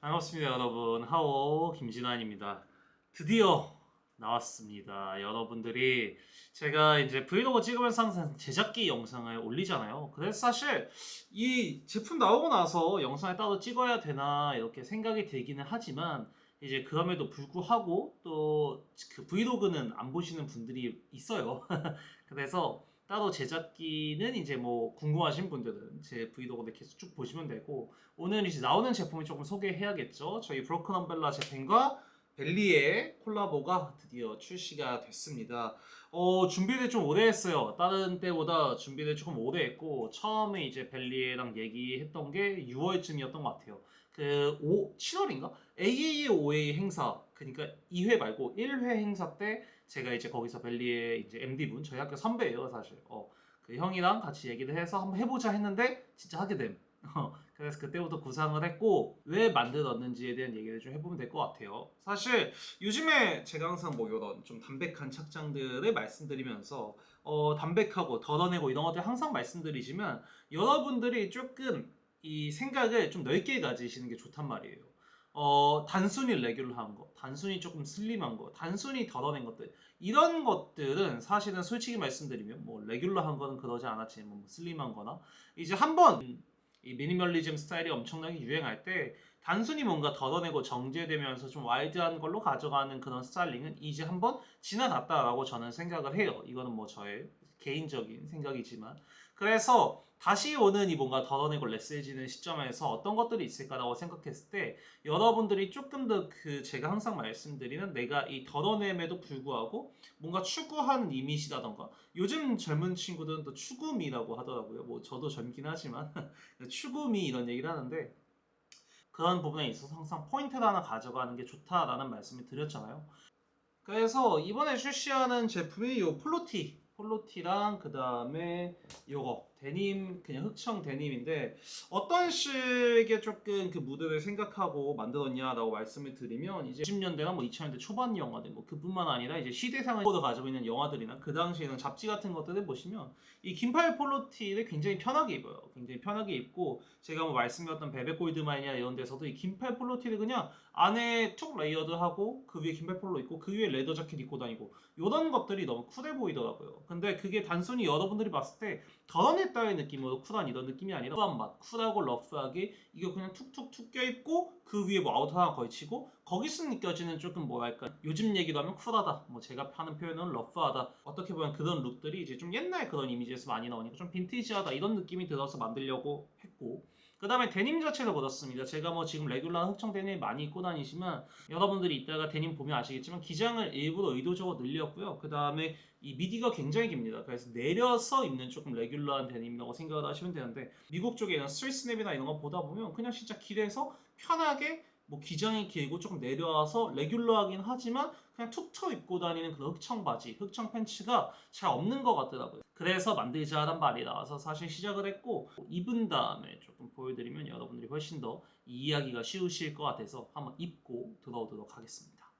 반갑습니다 여러분. 하오 김진환입니다. 드디어 나왔습니다. 여러분들이 제가 이제 브이로그 찍으면서 항상 제작기 영상을 올리잖아요. 그래서 사실 이 제품 나오고 나서 영상을 따로 찍어야 되나 이렇게 생각이 들기는 하지만 이제 그럼에도 불구하고 또 그 브이로그는 안 보시는 분들이 있어요. 그래서 따로 제작기는 이제 뭐 궁금하신 분들은 제 브이로그를 계속 쭉 보시면 되고 오늘 이제 나오는 제품을 조금 소개해야겠죠. 저희 브로큰 엄벨라 제품과 벨리의 콜라보가 드디어 출시가 됐습니다. 어, 준비를 좀 오래 했어요. 다른 때보다 준비를 조금 오래 했고 처음에 이제 벨리랑 얘기했던 게 6월쯤이었던 것 같아요. 그 5, 7월인가? AAOA 행사 그러니까 2회 말고 1회 행사 때 제가 이제 거기서 벨리의 이제 MD분 저희 학교 선배예요 사실. 어, 그 형이랑 같이 얘기를 해서 한번 해보자 했는데 진짜 하게 됨. 어, 그래서 그때부터 구상을 했고 왜 만들었는지에 대한 얘기를 좀 해보면 될 것 같아요. 사실 요즘에 제가 항상 뭐 이런 좀 담백한 착장들을 말씀드리면서 어, 담백하고 덜어내고 이런 것들 항상 말씀드리지만 여러분들이 조금 이 생각을 좀 넓게 가지시는 게 좋단 말이에요. 어, 단순히 레귤러한 거, 단순히 조금 슬림한 거, 단순히 덜어낸 것들. 이런 것들은 사실은 솔직히 말씀드리면 뭐 레귤러한 거는 그러지 않았지만 뭐 슬림한 거나 이제 한번 이 미니멀리즘 스타일이 엄청나게 유행할 때 단순히 뭔가 덜어내고 정제되면서 좀 와일드한 걸로 가져가는 그런 스타일링은 이제 한번 지나갔다라고 저는 생각을 해요. 이거는 뭐 저의 개인적인 생각이지만 그래서 다시 오는 이 뭔가 덜어내고 레스해지는 시점에서 어떤 것들이 있을까라고 생각했을 때 여러분들이 조금 더 그 제가 항상 말씀드리는 내가 이 덜어냄에도 불구하고 뭔가 추구하는 이미지라던가 요즘 젊은 친구들은 또 추구미라고 하더라고요. 뭐 저도 젊긴 하지만 추구미 이런 얘기를 하는데 그런 부분에 있어서 항상 포인트를 하나 가져가는 게 좋다라는 말씀을 드렸잖아요. 그래서 이번에 출시하는 제품이 이 폴로티 폴로티랑 그 다음에 요거 데님 그냥 흑청 데님인데 어떤 식의 조금 그 무드를 생각하고 만들었냐라고 말씀을 드리면 이제 90년대나 뭐 2000년대 초반 영화들 뭐 그뿐만 아니라 이제 시대상을 가지고 있는 영화들이나 그 당시에는 잡지 같은 것들을 보시면 이 긴팔 폴로티를 굉장히 편하게 입어요. 굉장히 편하게 입고 제가 뭐 말씀드렸던 베베 골드마인이나 이런 데서도 이 긴팔 폴로티를 그냥 안에 툭 레이어드하고 그 위에 긴팔 폴로 입고 그 위에 레더 자켓 입고 다니고 이런 것들이 너무 쿨해 보이더라고요. 근데 그게 단순히 여러분들이 봤을 때 덜어 냈다의 느낌으로 쿨한 이런 느낌이 아니라 쿨한 맛, 쿨하고 러프하게 이거 그냥 툭툭툭 껴입고 그 위에 뭐 아우터 하나 걸치고 거기서 느껴지는 조금 뭐랄까 요즘 얘기로 하면 쿨하다 뭐 제가 하는 표현은 러프하다 어떻게 보면 그런 룩들이 이제 좀 옛날 그런 이미지에서 많이 나오니까 좀 빈티지하다 이런 느낌이 들어서 만들려고 했고 그 다음에 데님 자체도 그렇습니다. 제가 뭐 지금 레귤러한 흑청 데님 많이 입고 다니시면 여러분들이 이따가 데님 보면 아시겠지만 기장을 일부러 의도적으로 늘렸고요. 그 다음에 이 미디가 굉장히 깁니다. 그래서 내려서 입는 조금 레귤러한 데님이라고 생각을 하시면 되는데 미국 쪽에는 스트레스냅이나 이런 거 보다 보면 그냥 진짜 길에서 편하게 뭐 기장이 길고 조금 내려와서 레귤러하긴 하지만 그냥 툭터 입고 다니는 그런 흑청 바지, 흑청 팬츠가 잘 없는 것 같더라고요. 그래서 만들자란 말이 나와서 사실 시작을 했고 입은 다음에 조금 보여드리면 여러분들이 훨씬 더이 이야기가 쉬우실 것 같아서 한번 입고 들어오도록 하겠습니다.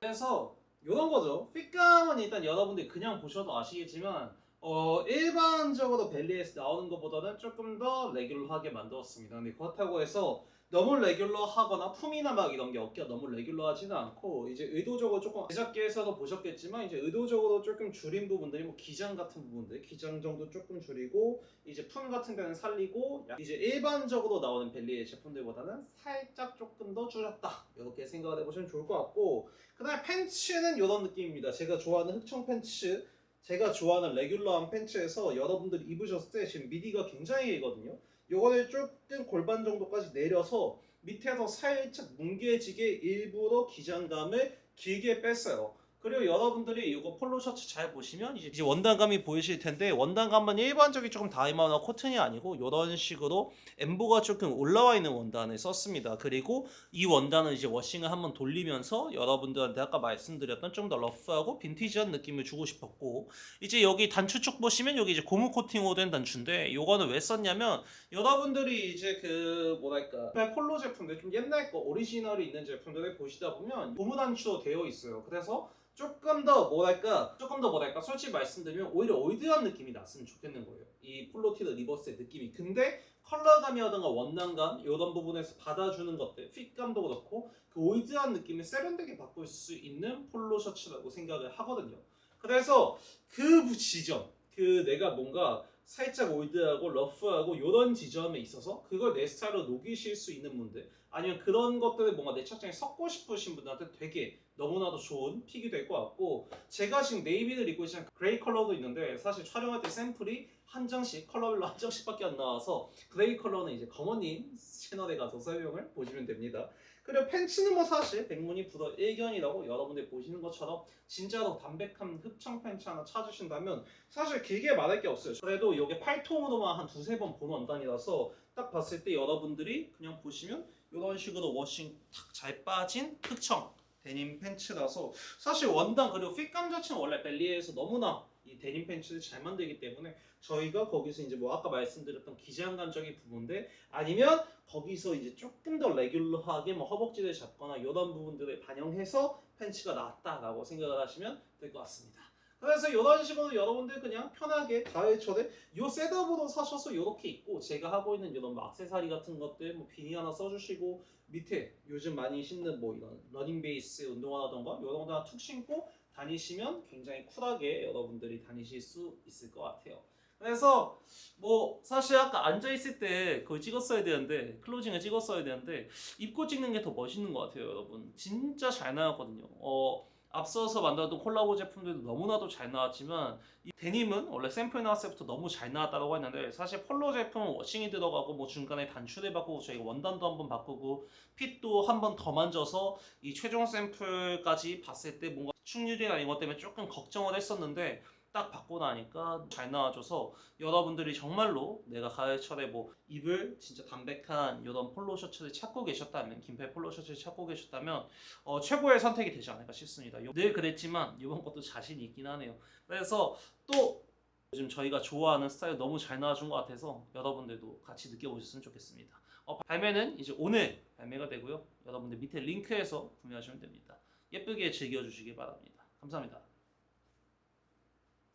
그래서 이런 거죠. 핏감은 일단 여러분들이 그냥 보셔도 아시겠지만 어, 일반적으로 벨리에서 나오는 것보다는 조금 더 레귤러하게 만들었습니다. 근데 그렇다고 해서 너무 레귤러하거나 품이나 막 이런 게 어깨가 너무 레귤러하지는 않고 이제 의도적으로 조금 제작계에서도 보셨겠지만 이제 의도적으로 조금 줄인 부분들이 뭐 기장 같은 부분들 기장 정도 조금 줄이고 이제 품 같은 데는 살리고 약- 이제 일반적으로 나오는 벨리의 제품들보다는 살짝 조금 더 줄였다 이렇게 생각을 해보시면 좋을 것 같고 그다음에 팬츠는 이런 느낌입니다. 제가 좋아하는 흑청 팬츠 제가 좋아하는 레귤러한 팬츠에서 여러분들이 입으셨을 때 지금 미디가 굉장히 길거든요. 요거를 조금 골반 정도까지 내려서 밑에서 살짝 뭉개지게 일부러 기장감을 길게 뺐어요. 그리고 여러분들이 이거 폴로 셔츠 잘 보시면 이제 이제 원단감이 보이실 텐데 원단감은 일반적인 조금 다이마나 코튼이 아니고 이런 식으로 엠보가 조금 올라와 있는 원단을 썼습니다. 그리고 이 원단은 이제 워싱을 한번 돌리면서 여러분들한테 아까 말씀드렸던 좀 더 러프하고 빈티지한 느낌을 주고 싶었고 이제 여기 단추 쪽 보시면 여기 이제 고무 코팅으로 된 단추인데 요거는 왜 썼냐면 여러분들이 이제 그 뭐랄까 폴로 제품들 좀 옛날 거 오리지널이 있는 제품들을 보시다 보면 고무 단추로 되어 있어요. 그래서 조금 더 뭐랄까 조금 더 뭐랄까 솔직히 말씀드리면 오히려 올드한 느낌이 났으면 좋겠는 거예요. 이 폴로티드 리버스의 느낌이. 근데 컬러감이라든가 원단감 이런 부분에서 받아주는 것들 핏감도 그렇고 그 올드한 느낌을 세련되게 바꿀 수 있는 폴로 셔츠라고 생각을 하거든요. 그래서 그 지점 그 내가 뭔가 살짝 올드하고 러프하고 이런 지점에 있어서 그걸 내 스타일로 녹이실 수 있는 분들 아니면 그런 것들을 뭔가 내 착장에 섞고 싶으신 분들한테 되게 너무나도 좋은 픽이 될 것 같고 제가 지금 네이비를 입고 있는 그레이 컬러도 있는데 사실 촬영할 때 샘플이 한 장씩 컬러별로 한 장씩밖에 안 나와서 그레이 컬러는 이제 검언님 채널에 가서 설명을 보시면 됩니다. 그리고 팬츠는 뭐 사실 백문이 불어 일견이라고 여러분들 보시는 것처럼 진짜로 담백한 흡창 팬츠 하나 찾으신다면 사실 길게 말할 게 없어요. 그래도 이게 팔통으로만 한 두세 번 본 원단이라서 딱 봤을 때 여러분들이 그냥 보시면 이런 식으로 워싱 탁 잘 빠진 흑청 데님 팬츠라서 사실 원단 그리고 핏감 자체는 원래 벨리에서 너무나 이 데님 팬츠를 잘 만들기 때문에 저희가 거기서 이제 뭐 아까 말씀드렸던 기장감적인 부분들 아니면 거기서 이제 조금 더 레귤러하게 뭐 허벅지를 잡거나 이런 부분들을 반영해서 팬츠가 나왔다라고 생각을 하시면 될 것 같습니다. 그래서 이런 식으로 여러분들 그냥 편하게 가을철에 요 셋업으로 사셔서 이렇게 입고 제가 하고 있는 이런 뭐 액세서리 같은 것들 뭐 비니 하나 써주시고 밑에 요즘 많이 신는 뭐 이런 러닝 베이스 운동화라던가 이런 거 하나 툭 신고 다니시면 굉장히 쿨하게 여러분들이 다니실 수 있을 것 같아요. 그래서 뭐 사실 아까 앉아 있을 때 그걸 찍었어야 되는데 클로징을 찍었어야 되는데 입고 찍는 게 더 멋있는 것 같아요, 여러분. 진짜 잘 나왔거든요. 어 앞서서 만들었던 콜라보 제품들도 너무나도 잘 나왔지만 이 데님은 원래 샘플 나왔을 때부터 너무 잘 나왔다고 했는데 사실 폴로 제품은 워싱이 들어가고 뭐 중간에 단추를 바꾸고 저희가 원단도 한번 바꾸고 핏도 한번 더 만져서 이 최종 샘플까지 봤을 때 뭔가 충률이나 이것 때문에 조금 걱정을 했었는데 딱 받고 나니까 잘 나와줘서 여러분들이 정말로 내가 가을철에 뭐 입을 진짜 담백한 이런 폴로 셔츠를 찾고 계셨다면 긴팔 폴로 셔츠를 찾고 계셨다면 어, 최고의 선택이 되지 않을까 싶습니다. 요- 늘 그랬지만 이번 것도 자신이 있긴 하네요. 그래서 또 요즘 저희가 좋아하는 스타일 너무 잘 나와준 것 같아서 여러분들도 같이 느껴보셨으면 좋겠습니다. 어, 발매는 이제 오늘 발매가 되고요. 여러분들 밑에 링크에서 구매하시면 됩니다. 예쁘게 즐겨주시기 바랍니다. 감사합니다.